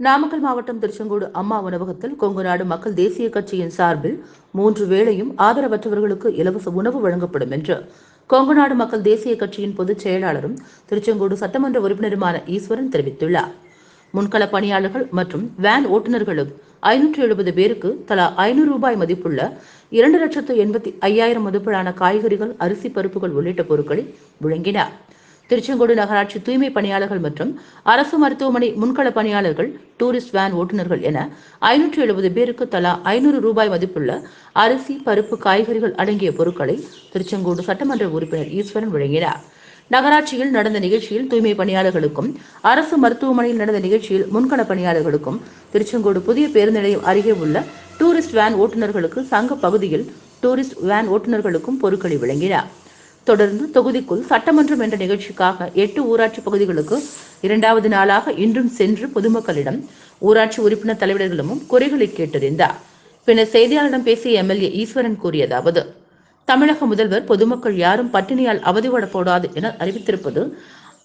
நாமக்கல் மாவட்டம் திருச்செங்கோடு அம்மா உணவகத்தில் கொங்குநாடு மக்கள் தேசிய கட்சியின் சார்பில் மூன்று வேளையும் ஆதரவற்றவர்களுக்கு இலவச உணவு வழங்கப்படும் என்று கொங்குநாடு மக்கள் தேசிய கட்சியின் பொதுச் செயலாளரும் திருச்செங்கோடு சட்டமன்ற உறுப்பினருமான ஈஸ்வரன் தெரிவித்துள்ளார். முன்கள பணியாளர்கள் மற்றும் வேன் ஓட்டுநர்களும் ஐநூற்று எழுபது பேருக்கு தலா ஐநூறு ரூபாய் மதிப்புள்ள இரண்டு லட்சத்து எண்பத்தி ஐயாயிரம் மதிப்பிலான காய்கறிகள் அரிசி பருப்புகள் உள்ளிட்ட பொருட்களை வழங்கினார். திருச்செங்கோடு நகராட்சி தூய்மை பணியாளர்கள் மற்றும் அரசு மருத்துவமனை முன்கள பணியாளர்கள் டூரிஸ்ட் வேன் ஓட்டுநர்கள் என ஐநூற்று எழுபது பேருக்கு தலா ஐநூறு ரூபாய் மதிப்புள்ள அரிசி பருப்பு காய்கறிகள் அடங்கிய பொருட்களை திருச்செங்கோடு சட்டமன்ற உறுப்பினர் ஈஸ்வரன் வழங்கினார். நகராட்சியில் நடந்த நிகழ்ச்சியில் தூய்மை பணியாளர்களுக்கும் அரசு மருத்துவமனையில் நடந்த நிகழ்ச்சியில் முன்கள பணியாளர்களுக்கும் திருச்செங்கோடு புதிய பேருந்து நிலையம் அருகே உள்ள டூரிஸ்ட் வேன் ஓட்டுநர்களுக்கு சங்க பகுதியில் டூரிஸ்ட் வேன் ஓட்டுநர்களுக்கும் பொருட்களை வழங்கினார். தொடர்ந்து தொகுதிக்குள் சட்டமன்றம் என்ற நிகழ்ச்சிக்காக எட்டு ஊராட்சி பகுதிகளுக்கு இரண்டாவது நாளாக இன்றும் சென்று பொதுமக்களிடம் ஊராட்சி உறுப்பினர் தலைவர்களிடமும் குறைகளை கேட்டறிந்தார். பின்னர் செய்தியாளரிடம் பேசிய எம்எல்ஏ ஈஸ்வரன் கூறியதாவது தமிழக முதல்வர் பொதுமக்கள் யாரும் பட்டினியால் அவதிப்படக்கூடாது என அறிவித்திருப்பது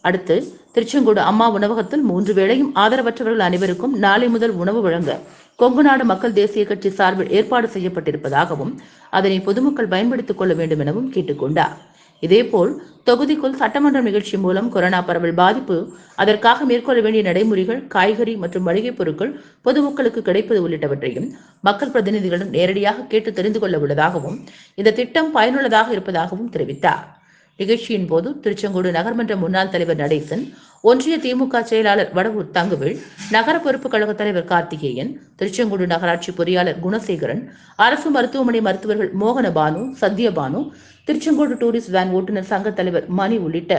அடுத்து திருச்செங்கோடு அம்மா உணவகத்தில் மூன்று வேளையும் ஆதரவற்றவர்கள் அனைவருக்கும் நாளை முதல் உணவு வழங்க கொங்குநாடு மக்கள் தேசிய கட்சி சார்பில் ஏற்பாடு செய்யப்பட்டிருப்பதாகவும் அதனை பொதுமக்கள் பயன்படுத்திக் கொள்ள வேண்டும் எனவும் கேட்டுக்கொண்டார் இதேபோல் தொகுதிக்குள் சட்டமன்ற நிகழ்ச்சி மூலம் கொரோனா பரவல் பாதிப்பு அதற்காக மேற்கொள்ள வேண்டிய நடைமுறைகள் காய்கறி மற்றும் மளிகைப் பொருட்கள் பொதுமக்களுக்கு கிடைப்பது உள்ளிட்டவற்றையும் மக்கள் பிரதிநிதிகளிடம் நேரடியாக கேட்டு தெரிந்து கொள்ள உள்ளதாகவும் இந்த திட்டம் பயனுள்ளதாக இருப்பதாகவும் தெரிவித்தார். நிகழ்ச்சியின் போது திருச்செங்கோடு நகர்மன்ற முன்னாள் தலைவர் நடேசன் ஒன்றிய திமுக செயலாளர் வடவூர் தங்குவேல் நகர பொறுப்பு கழக தலைவர் கார்த்திகேயன் திருச்செங்கோடு நகராட்சி பொறியாளர் குணசேகரன் அரசு மருத்துவமனை மருத்துவர்கள் மோகனபானு சத்யபானு திருச்செங்கோடு டூரிஸ்ட் வேன் ஓட்டுநர் சங்க தலைவர் மணி உள்ளிட்ட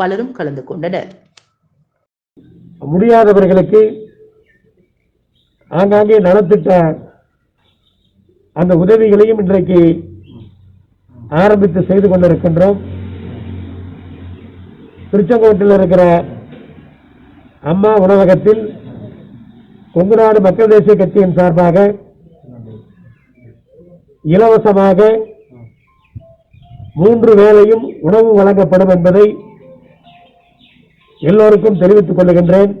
பலரும் கலந்து கொண்டனர். முடியாதவர்களுக்கு ஆங்காங்கே நலத்திட்ட அந்த உதவிகளையும் இன்றைக்கு ஆரம்பித்து செய்து கொண்டிருக்கின்றோம். திருச்செங்கோட்டில் இருக்கிற அம்மா உணவகத்தில் கொங்குநாடு மக்கள் தேசிய கட்சியின் சார்பாக இலவசமாக மூன்று வேளையும் உணவு வழங்கப்படும் என்பதை எல்லோருக்கும் தெரிவித்துக் கொள்ளுகின்றேன்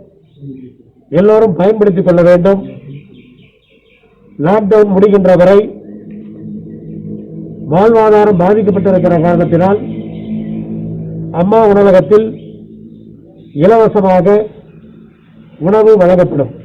எல்லோரும் பயன்படுத்திக் கொள்ள வேண்டும். லாக்டவுன் முடிகின்ற வரை வாழ்வாதாரம் பாதிக்கப்பட்டிருக்கிற காரணத்தினால் அம்மா உணவகத்தில் இலவசமாக உணவு வழங்கப்படும்.